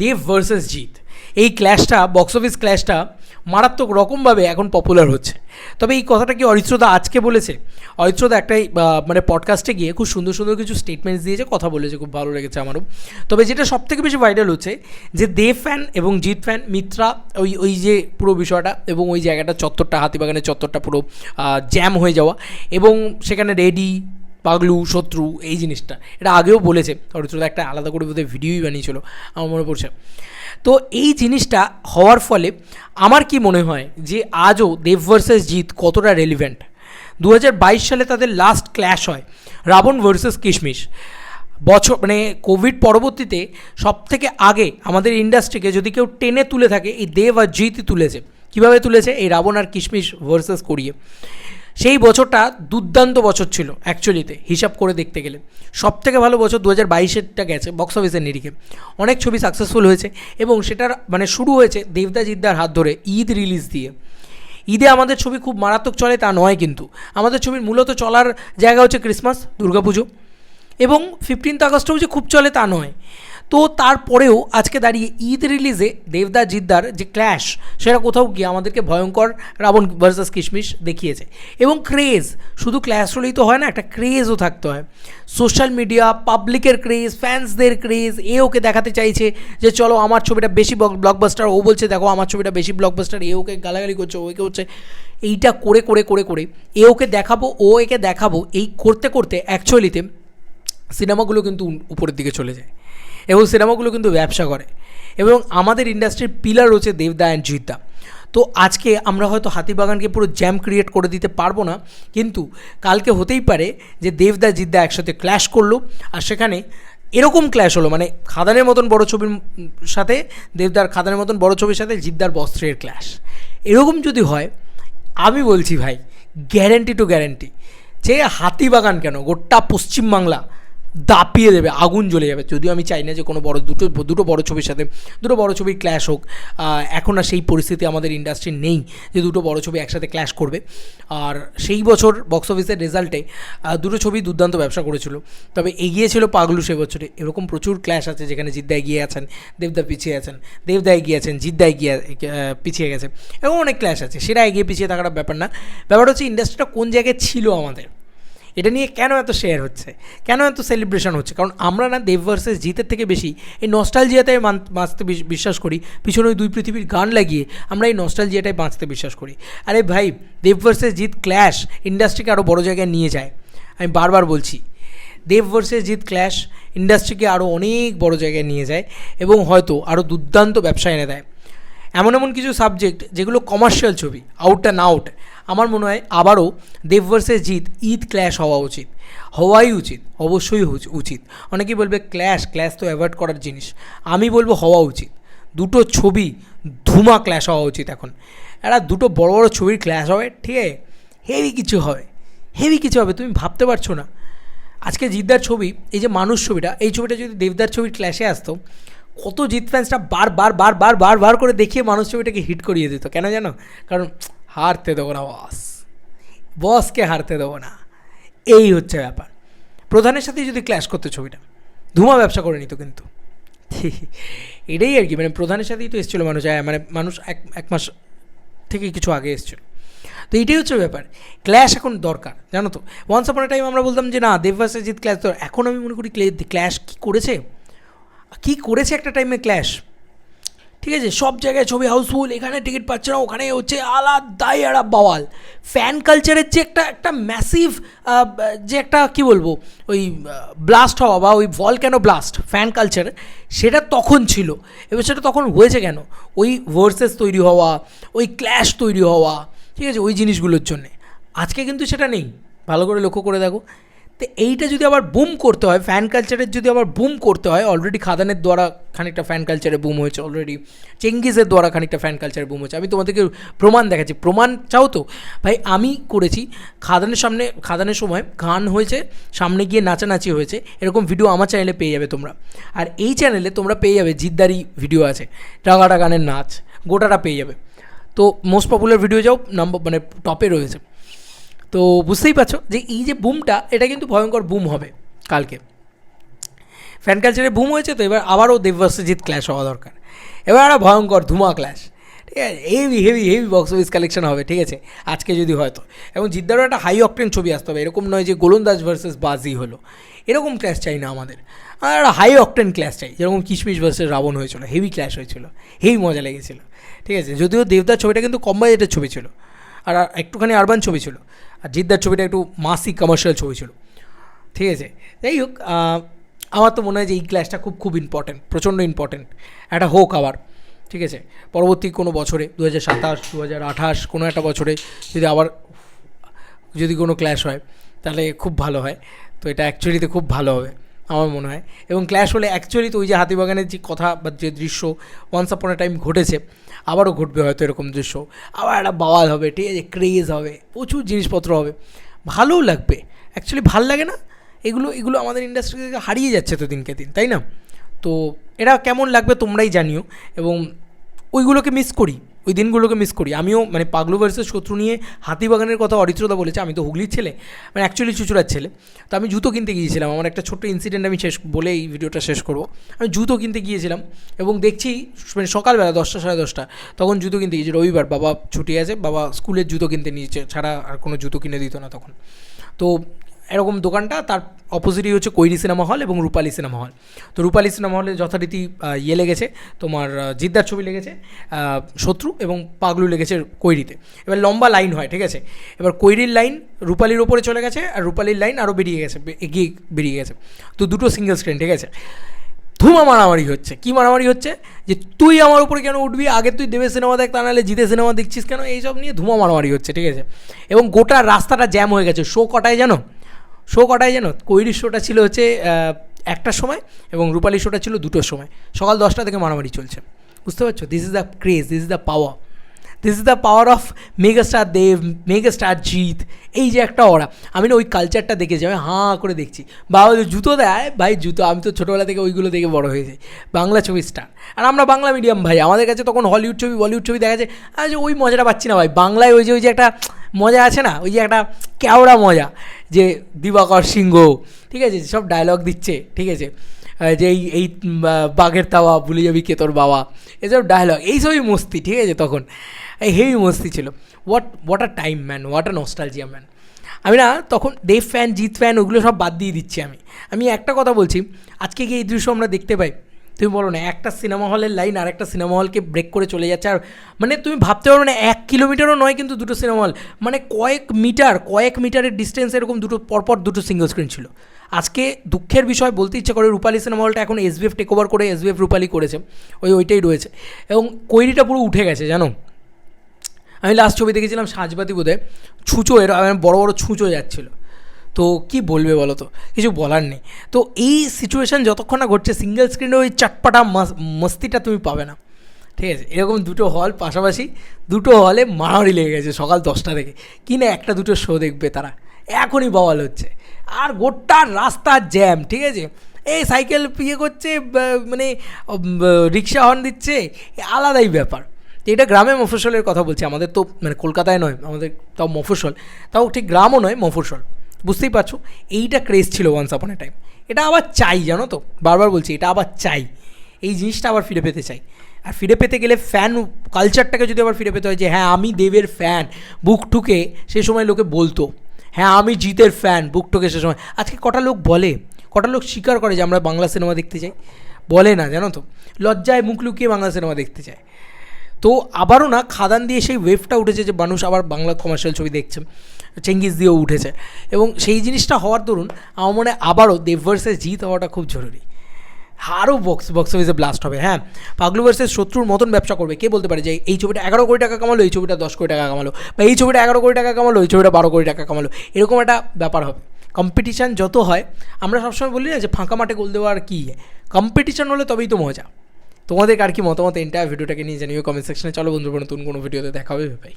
দেব versus Jeet. এই ক্ল্যাশটা box office ক্ল্যাশটা মারাত্মক রকমভাবে এখন পপুলার হচ্ছে। তবে এই কথাটা কি অরিত্রদা আজকে বলেছে? অরিত্রদা একটাই মানে পডকাস্টে গিয়ে খুব সুন্দর সুন্দর কিছু স্টেটমেন্টস দিয়েছে, কথা বলেছে, খুব ভালো লেগেছে আমারও। তবে যেটা সব থেকে বেশি ভাইরাল হচ্ছে, যে দেব ফ্যান এবং জিৎ ফ্যান মিত্রা, ওই ওই যে পুরো বিষয়টা এবং ওই জায়গাটা, চত্বরটা, হাতিবাগানের চত্বরটা পুরো জ্যাম হয়ে যাওয়া এবং সেখানে রেডি পাগলু, শত্রু, এই জিনিসটা। এটা আগেও বলেছে। অরিত্রদা একটা আলাদা করে বোধহয় ভিডিওই বানিয়েছিল, আমার মনে পড়ছে। তো এই জিনিসটা হওয়ার ফলে আমার কি মনে হয় যে আজও দেব ভার্সেস জিৎ কতটা রেলিভেন্ট দু হাজার বাইশ সালে তাদের লাস্ট ক্ল্যাশ হয়, রাবণ ভার্সেস কিশমিশ। বছর মানে কোভিড পরবর্তীতে সব থেকে আগে আমাদের ইন্ডাস্ট্রিকে যদি কেউ টেনে তুলে থাকে, এই দেব আর জিতই তুলেছে। কীভাবে তুলেছে? এই রাবণ আর কিশমিশ ভার্সেস করিয়ে। সেই বছরটা দুর্দান্ত বছর ছিল অ্যাকচুয়ালিতে হিসাব করে দেখতে গেলে। সব থেকে ভালো বছর দু হাজার বাইশেরটা গেছে বক্স অফিসের নিরিখে। অনেক ছবি সাকসেসফুল হয়েছে এবং সেটার মানে শুরু হয়েছে দেবদা জিদ্দার হাত ধরে ঈদ রিলিজ দিয়ে। ঈদে আমাদের ছবি খুব মারাত্মক চলে, তা নয় কিন্তু। আমাদের ছবির মূলত চলার জায়গা হচ্ছে ক্রিসমাস দুর্গাপুজো এবং ফিফটিন্থ আগস্টও যে খুব চলে, তা নয়। তো তারপরেও আজকে দাঁড়িয়ে ঈদ রিলিজে দেবদা জিদ্দার যে ক্ল্যাশ সেটা কোথাও গিয়ে আমাদেরকে ভয়ঙ্কর রাবণ ভার্সাস কিশমিশ দেখিয়েছে। এবং ক্রেজ শুধু ক্ল্যাশ হলেই তো হয় না, একটা ক্রেজও থাকতে হয়। সোশ্যাল মিডিয়া পাবলিকের ক্রেজ ফ্যান্সদের ক্রেজ এ ওকে দেখাতে চাইছে যে, চলো, আমার ছবিটা বেশি ব্লকবাস্টার ও বলছে, দেখো, আমার ছবিটা বেশি ব্লকবাস্টার এ ওকে গালাগালি করছে ওকে হচ্ছে। এইটা করে করে করে করে, এ ওকে দেখাবো, ও একে দেখাবো, এই করতে করতে অ্যাকচুয়ালিতে সিনেমাগুলো কিন্তু উপরের দিকে চলে যায়। এবং সিনেমাগুলো কিন্তু ব্যবসা করে। এবং আমাদের ইন্ডাস্ট্রির পিলার হচ্ছে দেবদা অ্যান্ড জিদ্দা তো আজকে আমরা হয়তো হাতিবাগানকে পুরো জ্যাম ক্রিয়েট করে দিতে পারব না, কিন্তু কালকে হতেই পারে যে দেবদা, জিদ্দা একসাথে ক্ল্যাশ করল আর সেখানে এরকম ক্ল্যাশ হলো মানে খাদানের মতন বড় ছবির সাথে দেবদার খাদানের মতন বড় ছবির সাথে জিদ্দার বস্ত্রের ক্ল্যাশ এরকম যদি হয়, আমি বলছি ভাই গ্যারেন্টি টু গ্যারেন্টি যে হাতিবাগান কেন? গোটা পশ্চিমবাংলা দাপিয়ে দেবে, আগুন জ্বলে যাবে। যদিও আমি চাই না যে কোনো বড় দুটো দুটো বড় ছবির সাথে, দুটো বড় ছবির ক্ল্যাশ হোক। এখন আর সেই পরিস্থিতি আমাদের ইন্ডাস্ট্রি নেই যে দুটো বড় ছবি একসাথে ক্ল্যাশ করবে। আর সেই বছর বক্স অফিসের রেজাল্টে দুটো ছবি দুর্দান্ত ব্যবসা করেছিল। তবে এগিয়ে ছিল পাগলু সে বছরে। এরকম প্রচুর ক্ল্যাশ আছে যেখানে জিদ্দা এগিয়ে আছেন, দেবদা পিছিয়ে আছেন দেবদা এগিয়ে আছেন জিদ্দা এগিয়ে পিছিয়ে গেছে। এরকম অনেক ক্ল্যাশ আছে। সেটা এগিয়ে পিছিয়ে থাকাটা ব্যাপার না। ব্যাপারটা হচ্ছে ইন্ডাস্ট্রিটা কোন জায়গায় ছিল আমাদের? এটা নিয়ে কেন এত শেয়ার হচ্ছে? কেন এত সেলিব্রেশন হচ্ছে? কারণ আমরা না দেব ভার্সেস জিতের থেকে বেশি এই নস্টালজিয়াটাই বাঁচতে বিশ্বাস করি। পিছনে ওই দুই পৃথিবীর গান লাগিয়ে আমরা এই নস্টালজিয়াটাই বাঁচতে বিশ্বাস করি। আরে ভাই, দেব ভার্সেস জিত ক্ল্যাশ ইন্ডাস্ট্রিকে আরও বড় জায়গায় নিয়ে যায়। আমি বারবার বলছি, দেব ভার্সেস জিত ক্ল্যাশ ইন্ডাস্ট্রিকে আরও অনেক বড় জায়গায় নিয়ে যায় এবং হয়তো আরও দুর্দান্ত ব্যবসা এনে দেয়। এমন এমন কিছু সাবজেক্ট যেগুলো কমার্শিয়াল ছবি আউট অ্যান্ড আউট আমার মনে হয় আবারও দেব ভার্সেস জিত ঈদ ক্ল্যাশ হওয়া উচিত। হওয়াই উচিত, অবশ্যই উচিত। অনেকেই বলবে ক্ল্যাশ ক্ল্যাশ তো অ্যাভয়েড করার জিনিস। আমি বলব হওয়া উচিত। দুটো ছবি ধুমা ক্ল্যাশ হওয়া উচিত এখন। এরা দুটো বড় বড় ছবির ক্ল্যাশ হবে ঠিক আছে? হেভি কিছু হবে হেভি কিছু হবে, তুমি ভাবতে পারছ না। আজকে জিদ্দার ছবি, এই যে মানুষ ছবিটা, এই ছবিটা যদি দেবদার ছবির ক্ল্যাশে আসতো কত জিত ফ্যান্সটা বার বার বার বার বার বার করে দেখিয়ে মানুষ ছবিটাকে হিট করিয়ে দিত। কেন জানো? কারণ হারতে দেবো না বস বসকে হারতে দেবো না। এই হচ্ছে ব্যাপার। প্রধানের সাথে যদি ক্ল্যাশ করতো ছবিটা, ধুমা ব্যবসা করে নিত কিন্তু। এটাই আর কি মানে প্রধানের সাথেই তো এসেছিল মানুষ মানে মানুষ এক এক মাস থেকে কিছু আগে এসেছিল। তো এটাই হচ্ছে ব্যাপার। ক্ল্যাশ এখন দরকার, জানো তো? ওয়ান্স আপন টাইম আমরা বলতাম যে, না দেবভাসে জিত ক্ল্যাশ দরকার। এখন আমি মনে করি ক্ল্যাশ কী করেছে? কী করেছে একটা টাইমে ক্ল্যাশ ঠিক আছে, সব জায়গায় ছবি হাউসফুল এখানে টিকিট পাচ্ছে না ওখানে হচ্ছে আলাদাই একটা বাওয়াল। ফ্যান কালচারের যে একটা একটা ম্যাসিভ যে একটা কি বলব, ওই ব্লাস্ট হওয়া বা ওই ভল কেন ব্লাস্ট ফ্যান কালচার সেটা তখন ছিল। এবার সেটা তখন হয়েছে কেন? ওই ভার্সেস তৈরি হওয়া, ওই ক্ল্যাশ তৈরি হওয়া, ঠিক আছে, ওই জিনিসগুলোর জন্যে। আজকে কিন্তু সেটা নেই। ভালো করে লক্ষ্য করে দেখো। তো এইটা যদি আবার বুম করতে হয় ফ্যান কালচারের যদি আবার বুম করতে হয় অলরেডি খাদানের দ্বারা খানিকটা ফ্যান কালচারে বুম হয়েছে অলরেডি চেঙ্গিজের দ্বারা খানিকটা ফ্যান কালচারে বুম হয়েছে। আমি তোমাদেরকে প্রমাণ দেখাচ্ছি, প্রমাণ চাও তো? ভাই, আমি করেছি, খাদানের সামনে, খাদানের সময় গান হয়েছে, সামনে গিয়ে নাচানাচি হয়েছে, এরকম ভিডিও আমার চ্যানেলে পেয়ে যাবে তোমরা। আর এই চ্যানেলে তোমরা পেয়ে যাবে জিদ্দারি ভিডিও আছে টাকাটা গানের নাচ, গোটাটা পেয়ে যাবে। তো মোস্ট পপুলার ভিডিও যাও নাম্বার মানে টপে রয়েছে। তো বুঝতেই পারছ যে এই যে বুমটা, এটা কিন্তু ভয়ঙ্কর বুম হবে কালকে। ফ্যান কালচারে বুম হয়েছে তো, এবার আবারও দেবভার্সজিৎ ক্ল্যাশ হওয়া দরকার। এবার একটা ভয়ঙ্কর ধুমা ক্ল্যাশ ঠিক আছে? Heavy heavy heavy box office collection হবে, ঠিক আছে? আজকে যদি হয়তো এবং জিদ্দারও একটা হাই অকটেন ছবি আসতে হবে, এরকম নয় যে গোলন্দাজ ভার্সেস বাজি হলো। এরকম ক্ল্যাশ চাই না আমাদের। আর হাই অকটেন ক্ল্যাশ চাই, যেরকম কিশমিশ ভার্সেস রাবণ হয়েছিল হেভি ক্ল্যাশ হয়েছিল হেভি মজা লেগেছিল। ঠিক আছে? যদিও দেবদার ছবিটা কিন্তু কম বাজেটের ছবি ছিল। আর একটুখানি আরবান ছবি ছিল। আর জিদ্দার ছবিটা একটু মাসি কমার্শিয়াল ছবি ছিল। ঠিক আছে? যাই হোক আমার তো মনে হয় যে এই ক্লাসটা খুব খুব ইম্পর্টেন্ট প্রচণ্ড ইম্পর্টেন্ট একটা হোক আবার, ঠিক আছে? পরবর্তী কোনো বছরে দু হাজার সাতাশ দু হাজার আঠাশ, কোনো একটা বছরে যদি আবার, যদি কোনো ক্লাস হয়, তাহলে খুব ভালো হয়। তো এটা অ্যাকচুয়ালিতে খুব ভালো হবে। আমার মনে হয়। এবং ক্ল্যাশ হলে অ্যাকচুয়ালি তো ওই যে হাতিবাগানের যে কথা বা যে দৃশ্য ওয়ান্স আপন টাইম ঘটেছে, আবারও ঘটবে হয়তো এরকম দৃশ্য। আবার একটা বাওয়াল হবে, ঠিক আছে ক্রেজ হবে, প্রচুর জিনিসপত্র হবে। ভালোও লাগবে। অ্যাকচুয়ালি ভালো লাগে না, এগুলো এগুলো আমাদের ইন্ডাস্ট্রি থেকে হারিয়ে যাচ্ছে তো দিনকে দিন, তাই না? তো এটা কেমন লাগবে তোমরাই জানিও, এবং ওইগুলোকে মিস করি। ওই দিনগুলোকে মিস করি। আমিও মানে পাগলু ভার্সেস শত্রু নিয়ে হাতিবাগানের কথা অরিত্রদা বলেছে, আমি তো হুগলির ছেলে মানে অ্যাকচুয়ালি চুচুড়ার ছেলে। তো আমি জুতো কিনতে গিয়েছিলাম, আমার একটা ছোট্ট ইনসিডেন্ট আমি শেষ, বলে এই ভিডিওটা শেষ করব। আমি জুতো কিনতে গিয়েছিলাম এবং দেখছি মানে সকালবেলা দশটা সাড়ে দশটা, তখন জুতো কিনতে গিয়েছি, রবিবার বাবা ছুটি আছে, বাবা স্কুলের জুতো কিনতে নিয়েছে, ছাড়া আর কোনো জুতো কিনে দিত না তখন। তো এরকম দোকানটা, তার অপোজিটই হচ্ছে কৈরি সিনেমা হল এবং রূপালী সিনেমা হল তো রূপালী সিনেমা হলে যথারীতি ইয়ে লেগেছে, তোমার জিদ্দার ছবি লেগেছে শত্রু এবং পাগলু লেগেছে কৈরিতে। এবার লম্বা লাইন হয়, ঠিক আছে? এবার কৈরির লাইন রূপালির ওপরে চলে গেছে আর রূপালির লাইন আরও বেরিয়ে গেছে এগিয়ে বেরিয়ে গেছে। তো দুটো সিঙ্গেল স্ক্রিন ঠিক আছে? ধুমা মারামারি হচ্ছে। কি মারামারি হচ্ছে? যে তুই আমার উপরে কেন উঠবি? আগে তুই দেবে সিনেমা দেখ, তা নাহলে জিতে সিনেমা দেখছিস কেন? এইসব নিয়ে ধুমা মারামারি হচ্ছে, ঠিক আছে? এবং গোটা রাস্তাটা জ্যাম হয়ে গেছে। শো কটায় জানো? শো কটায় যেন কৈরির শোটা ছিল হচ্ছে একটার সময় এবং রূপালী শোটা ছিল দুটোর সময়। সকাল দশটা থেকে মারামারি চলছে। বুঝতে পারছ? This is the craze this is the power this is the power of megastar Dev megastar Jeet এই যে একটা ওরা আমি না ওই কালচারটা দেখেছি, আমি হাঁ করে দেখছি। বাবা যে জুতো দেয়? ভাই, জুতো, আমি তো ছোটোবেলা থেকে ওইগুলো দেখে বড় হয়েছি। বাংলা ছবি স্টার আর আমরা বাংলা মিডিয়াম ভাই, আমাদের কাছে তখন হলিউড ছবি বলিউড ছবি দেখা যায়, আজ ওই মজাটা পাচ্ছি না ভাই। বাংলায় ওই যে ওই যে একটা মজা আছে না? ওই যে একটা কেওড়া মজা, যে দিবাকর সিংহ, ঠিক আছে? সব ডায়লগ দিচ্ছে, ঠিক আছে? যে এই এই বাঘের তাওয়া, ভুলে যাবি কে তোর বাবা। এসব ডায়লগ এইসবই মস্তি, ঠিক আছে, তখন। এই হেভি মস্তি ছিল। What what a time man what a nostalgia man আমি না, তখন দেব ফ্যান জিৎ ফ্যান ওগুলো সব বাদ দিয়ে দিচ্ছি আমি। আমি একটা কথা বলছি, আজকে কি এই দৃশ্য আমরা দেখতে পাই। তুমি বলো না, একটা সিনেমা হলের লাইন আর একটা সিনেমা হলকে ব্রেক করে চলে যাচ্ছে। আর মানে তুমি ভাবতে পারো না, এক কিলোমিটারও নয় কিন্তু দুটো সিনেমা হল মানে কয়েক মিটার কয়েক মিটারের ডিস্টেন্স এরকম দুটো, পরপর দুটো সিঙ্গেল স্ক্রিন ছিল। আজকে দুঃখের বিষয়, বলতে ইচ্ছে করে রূপালী সিনেমা হলটা এখন এসবিএফ টেক ওভার করে এসবিএফ রূপালী করেছে। ওই ওইটাই রয়েছে। এবং কৈরিটা পুরো উঠে গেছে, জানো? আমি লাস্ট ছবি দেখেছিলাম সাজবাতি বোধে ছুঁচো এর মানে বড় বড় ছুঁচো যাচ্ছিল। তো কি বলবে বলো তো? কিছু বলার নেই। তো এই সিচুয়েশান যতক্ষণ না ঘটছে সিঙ্গেল স্ক্রিনে ওই চটপাটা মাস- মস্তিটা তুমি পাবে না। ঠিক আছে? এরকম দুটো হল পাশাপাশি দুটো হলে মারামারি লেগে গেছে সকাল দশটা থেকে। কি না একটা দুটো শো দেখবে তারা। এখনই বওয়াল হচ্ছে। আর গোটা রাস্তা জ্যাম, ঠিক আছে? এই সাইকেল ইয়ে করছে মানে রিক্সা হর্ন দিচ্ছে আলাদাই ব্যাপার। এটা গ্রামে মফস্বলের কথা বলছি, আমাদের তো মানে কলকাতায় নয়, আমাদের তাও মফস্বল, তাও ঠিক গ্রামও নয়, মফস্বল। বুঝতেই পারছ? এইটা ক্রেজ ছিল ওয়ান্স আপন এ টাইম এটা আবার চাই, জানো তো? বারবার বলছি, এটা আবার চাই। এই জিনিসটা আবার ফিরে পেতে চাই। আর ফিরে পেতে গেলে ফ্যান কালচারটাকে যদি আবার ফিরে পেতে হয় যে হ্যাঁ আমি দেবের ফ্যান বুক ঠুকে সে সময় লোকে বলতো। হ্যাঁ আমি জিতের ফ্যান বুক ঠুকে সে সময়। আজকে কটা লোক বলে? কটা লোক স্বীকার করে যে আমরা বাংলা সিনেমা দেখতে চাই? বলে না, জানো তো। লজ্জায় মুখ লুকিয়ে বাংলা সিনেমা দেখতে চায়। তো আবারও না, খাদান দিয়ে সেই ওয়েভটা উঠেছে যে মানুষ আবার বাংলা কমার্শিয়াল ছবি দেখছে। চেঙ্গিস দিয়েও উঠেছে। এবং সেই জিনিসটা হওয়ার দরুন, আমার মনে হয় আবারও দেব ভার্সেস জিত হওয়াটা খুব জরুরি। আরও বক্স বক্স অফিসে ব্লাস্ট হবে হ্যাঁ। পাগলু ভার্সেস শত্রুর মতন ব্যবসা করবে, কে বলতে পারে যে এই ছবিটা এগারো কোটি টাকা কামালো, এই ছবিটা দশ কোটি টাকা কামালো, বা এই ছবিটা এগারো কোটি টাকা কামালো, এই ছবিটা বারো কোটি টাকা কামালো, এরকম একটা ব্যাপার হবে। কম্পিটিশান যত হয়, আমরা সবসময় বলি না যে ফাঁকা মাঠে গোল দেওয়া আর কী কম্পিটিশান হলে তবেই তো মজা। তোমাদের আর কি মতামত? এন্টায়ার ভিডিওটাকে নিয়ে জানিও কমেন্ট সেকশনে চলো বন্ধু নতুন কোনো ভিডিওতে দেখা হবে ভাই